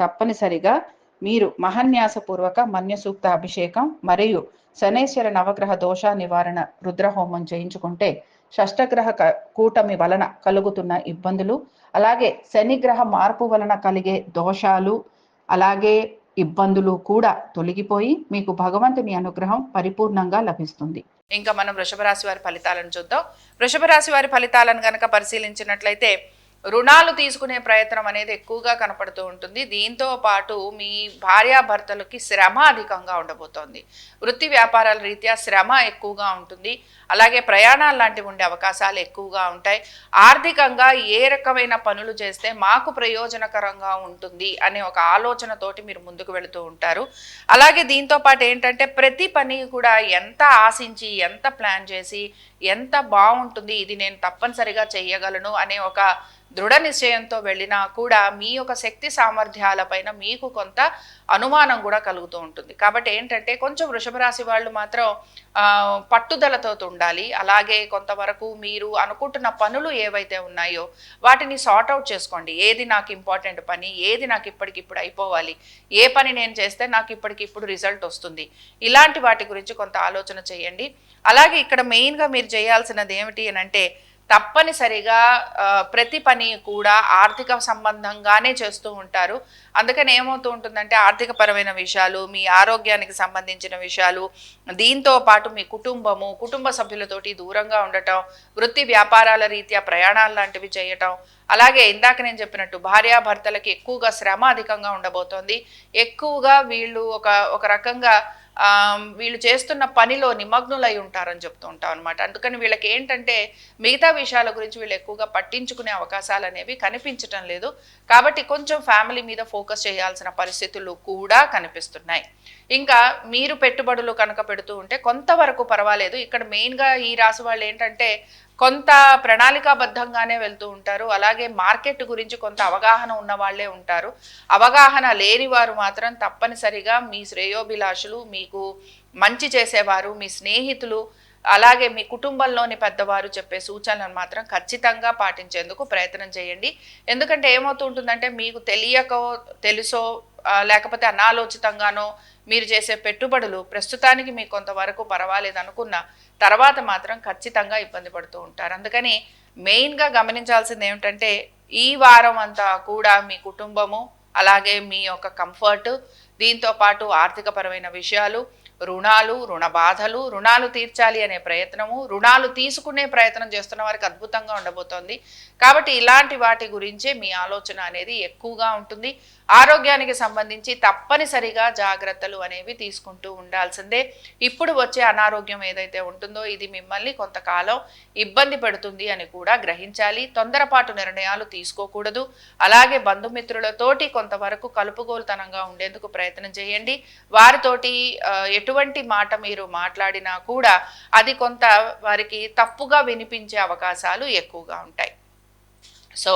తప్పనిసరిగా మీరు మహన్యాసపూర్వక మన్యసూక్త అభిషేకం మరియు శనేశ్వర నవగ్రహ దోష నివారణ రుద్రహోమం చేయించుకుంటే షష్టగ్రహ క- కూటమి వలన కలుగుతున్న ఇబ్బందులు అలాగే శనిగ్రహ మార్పు వలన కలిగే దోషాలు అలాగే ఇబ్బందులు కూడా తొలగిపోయి మీకు భగవంతుని అనుగ్రహం పరిపూర్ణంగా లభిస్తుంది. ఇంకా మనం వృషభ రాశి వారి ఫలితాలను చూద్దాం. వృషభ రాశి వారి ఫలితాలను కనుక పరిశీలించినట్లయితే రుణాలు తీసుకునే ప్రయత్నం అనేది ఎక్కువగా కనపడుతూ ఉంటుంది. దీంతో పాటు మీ భార్యాభర్తలకి శ్రమ అధికంగా ఉండబోతోంది. వృత్తి వ్యాపారాల రీత్యా శ్రమ ఎక్కువగా ఉంటుంది. అలాగే ప్రయాణాలు లాంటివి ఉండే అవకాశాలు ఎక్కువగా ఉంటాయి. ఆర్థికంగా ఏ రకమైన పనులు చేస్తే మాకు ప్రయోజనకరంగా ఉంటుంది అనే ఒక ఆలోచనతోటి మీరు ముందుకు వెళుతూ ఉంటారు. అలాగే దీంతో పాటు ఏంటంటే ప్రతి పని కూడా ఎంత ఆశించి ఎంత ప్లాన్ చేసి ఎంత బాగుంటుంది ఇది నేను తప్పనిసరిగా చేయగలను అనే ఒక దృఢ నిశ్చయంతో వెళ్ళినా కూడా మీ యొక్క శక్తి సామర్థ్యాలపైన మీకు కొంత అనుమానం కూడా కలుగుతూ ఉంటుంది. కాబట్టి ఏంటంటే కొంచెం వృషభ రాశి వాళ్ళు మాత్రం పట్టుదలతో ఉండాలి. అలాగే కొంతవరకు మీరు అనుకుంటున్న పనులు ఏవైతే ఉన్నాయో వాటిని సార్ట్ అవుట్ చేసుకోండి. ఏది నాకు ఇంపార్టెంట్ పని ఏది నాకు ఇప్పటికిప్పుడు అయిపోవాలి ఏ పని నేను చేస్తే నాకు ఇప్పటికిప్పుడు రిజల్ట్ వస్తుంది ఇలాంటి వాటి గురించి కొంత ఆలోచన చేయండి. అలాగే ఇక్కడ మెయిన్గా మీరు చేయాల్సినది ఏమిటి అని అంటే తప్పనిసరిగా ప్రతి పని కూడా ఆర్థిక సంబంధంగానే చేస్తూ ఉంటారు. అందుకని ఏమవుతూ ఉంటుందంటే ఆర్థిక పరమైన విషయాలు మీ ఆరోగ్యానికి సంబంధించిన విషయాలు దీంతో పాటు మీ కుటుంబము కుటుంబ సభ్యులతోటి దూరంగా ఉండటం వృత్తి వ్యాపారాల రీత్యా ప్రయాణాలు లాంటివి చేయటం. అలాగే ఇందాక నేను చెప్పినట్టు భార్యాభర్తలకి ఎక్కువగా శ్రమ అధికంగా ఉండబోతోంది. ఎక్కువగా వీళ్ళు ఒక ఒక రకంగా వీళ్ళు చేస్తున్న పనిలో నిమగ్నులై ఉంటారని చెప్తూ ఉంటాం అనమాట అందుకని వీళ్ళకి ఏంటంటే మిగతా విషయాల గురించి వీళ్ళు ఎక్కువగా పట్టించుకునే అవకాశాలు అనేవి కనిపించటం లేదు. కాబట్టి కొంచెం ఫ్యామిలీ మీద ఫోకస్ చేయాల్సిన పరిస్థితులు కూడా కనిపిస్తున్నాయి. ఇంకా మీరు పెట్టుబడులు కనుక పెడుతూ ఉంటే కొంతవరకు పర్వాలేదు. ఇక్కడ మెయిన్గా ఈ రాశి వాళ్ళు ఏంటంటే కొంత ప్రణాళికాబద్ధంగానే వెళ్తూ ఉంటారు. అలాగే మార్కెట్ గురించి కొంత అవగాహన ఉన్న వాళ్ళే ఉంటారు. అవగాహన లేని వారు మాత్రం తప్పనిసరిగా మీ శ్రేయోభిలాషులు మీకు మంచి చేసేవారు మీ స్నేహితులు అలాగే మీ కుటుంబంలోని పెద్దవారు చెప్పే సూచనలను మాత్రం ఖచ్చితంగా పాటించేందుకు ప్రయత్నం చేయండి. ఎందుకంటే ఏమవుతుంటుందంటే మీకు తెలియకో తెలుసో లేకపోతే అనాలోచితంగానో మీరు చేసే పెట్టుబడులు ప్రస్తుతానికి మీకు కొంతవరకు పర్వాలేదు అనుకున్న తర్వాత మాత్రం ఖచ్చితంగా ఇబ్బంది పడుతూ ఉంటారు. అందుకని మెయిన్గా గమనించాల్సింది ఏమిటంటే ఈ వారం అంతా కూడా మీ కుటుంబము అలాగే మీ యొక్క కంఫర్ట్ దీంతో పాటు ఆర్థికపరమైన విషయాలు రుణాలు రుణ బాధలు రుణాలు తీర్చాలి అనే ప్రయత్నము రుణాలు తీసుకునే ప్రయత్నం చేస్తున్న వారికి అద్భుతంగా ఉండబోతోంది. కాబట్టి ఇలాంటి వాటి గురించే మీ ఆలోచన అనేది ఎక్కువగా ఉంటుంది. ఆరోగ్యానికి సంబంధించి తప్పనిసరిగా జాగ్రత్తలు అనేవి తీసుకుంటూ ఉండాల్సిందే. ఇప్పుడు వచ్చే అనారోగ్యం ఏదైతే ఉంటుందో ఇది మిమ్మల్ని కొంతకాలం ఇబ్బంది పెడుతుంది అని కూడా గ్రహించాలి. తొందరపాటు నిర్ణయాలు తీసుకోకూడదు. అలాగే బంధుమిత్రులతోటి కొంతవరకు కలుపుగోలుతనంగా ఉండేందుకు ప్రయత్నం చేయండి. వారితోటి ఎటువంటి మాట మీరు మాట్లాడినా కూడా అది కొంత వారికి తప్పుగా వినిపించే అవకాశాలు ఎక్కువగా ఉంటాయి. సో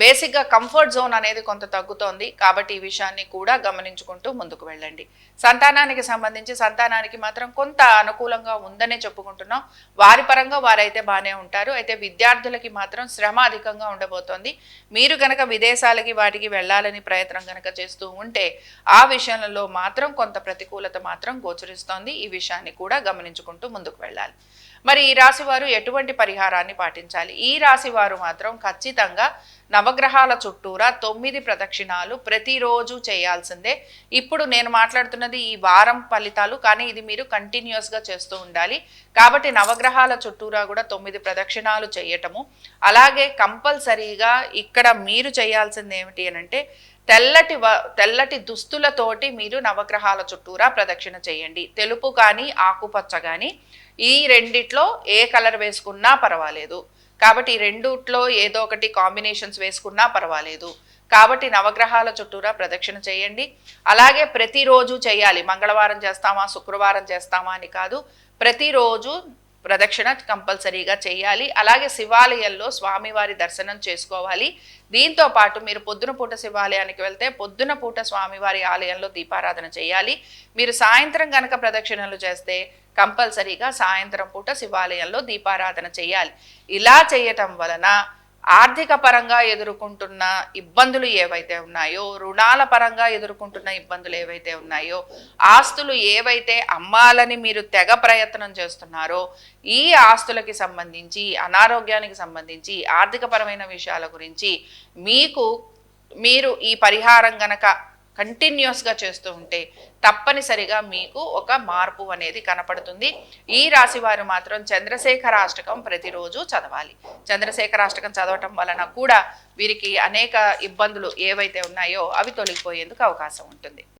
బేసిక్గా కంఫర్ట్ జోన్ అనేది కొంత తగ్గుతోంది. కాబట్టి ఈ విషయాన్ని కూడా గమనించుకుంటూ ముందుకు వెళ్ళండి. సంతానానికి సంబంధించి సంతానానికి మాత్రం కొంత అనుకూలంగా ఉందనే చెప్పుకుంటున్నాం. వారి పరంగా వారైతే బాగానే ఉంటారు. అయితే విద్యార్థులకి మాత్రం శ్రమ అధికంగా ఉండబోతోంది. మీరు గనక విదేశాలకి వాటికి వెళ్ళాలని ప్రయత్నం గనక చేస్తూ ఉంటే ఆ విషయంలో మాత్రం కొంత ప్రతికూలత మాత్రం గోచరిస్తోంది. ఈ విషయాన్ని కూడా గమనించుకుంటూ ముందుకు వెళ్ళాలి. మరి ఈ రాశి వారు ఎటువంటి పరిహారాన్ని పాటించాలి? ఈ రాశివారు మాత్రం ఖచ్చితంగా నవగ్రహాల చుట్టూరా తొమ్మిది ప్రదక్షిణాలు ప్రతిరోజు చేయాల్సిందే. ఇప్పుడు నేను మాట్లాడుతున్నది ఈ వారం ఫలితాలు కానీ ఇది మీరు కంటిన్యూస్గా చేస్తూ ఉండాలి. కాబట్టి నవగ్రహాల చుట్టూరా కూడా తొమ్మిది ప్రదక్షిణాలు చేయటము. అలాగే కంపల్సరీగా ఇక్కడ మీరు చేయాల్సింది ఏమిటి అని అంటే తెల్లటి వ తెల్లటి దుస్తులతోటి మీరు నవగ్రహాల చుట్టూరా ప్రదక్షిణ చేయండి. తెలుపు కానీ ఆకుపచ్చ కానీ ఈ రెండిట్లో ఏ కలర్ వేసుకున్నా పర్వాలేదు. కాబట్టి రెండుట్లో ఏదో ఒకటి కాంబినేషన్స్ వేసుకున్నా పర్వాలేదు. కాబట్టి నవగ్రహాల చుట్టూరా ప్రదక్షిణ చేయండి. అలాగే ప్రతిరోజు చేయాలి. మంగళవారం చేస్తామా? శుక్రవారం చేస్తామా అని కాదు. ప్రతిరోజు ప్రదక్షిణ కంపల్సరీగా చేయాలి. అలాగే శివాలయంలో స్వామివారి దర్శనం చేసుకోవాలి. దీంతో పాటు మీరు పొద్దున పూట శివాలయానికి వెళ్తే పొద్దున పూట స్వామివారి ఆలయంలో దీపారాధన చేయాలి. మీరు సాయంత్రం కనుక ప్రదక్షిణలు చేస్తే కంపల్సరీగా సాయంత్రం పూట శివాలయంలో దీపారాధన చేయాలి. ఇలా చేయటం వలన ఆర్థిక పరంగా ఎదుర్కొంటున్న ఇబ్బందులు ఏవైతే ఉన్నాయో రుణాల పరంగా ఎదుర్కొంటున్న ఇబ్బందులు ఏవైతే ఉన్నాయో ఆస్తులు ఏవైతే అమ్మాలని మీరు తెగ ప్రయత్నం చేస్తున్నారో ఈ ఆస్తులకి సంబంధించి అనారోగ్యానికి సంబంధించి ఆర్థికపరమైన విషయాల గురించి మీకు మీరు ఈ పరిహారం గనక కంటిన్యూస్గా చేస్తూ ఉంటే తప్పనిసరిగా మీకు ఒక మార్పు అనేది కనపడుతుంది. ఈ రాశి వారు మాత్రం చంద్రశేఖరాష్టకం ప్రతిరోజు చదవాలి. చంద్రశేఖరాష్టకం చదవటం వలన కూడా వీరికి అనేక ఇబ్బందులు ఏవైతే ఉన్నాయో అవి తొలగిపోయేందుకు అవకాశం ఉంటుంది.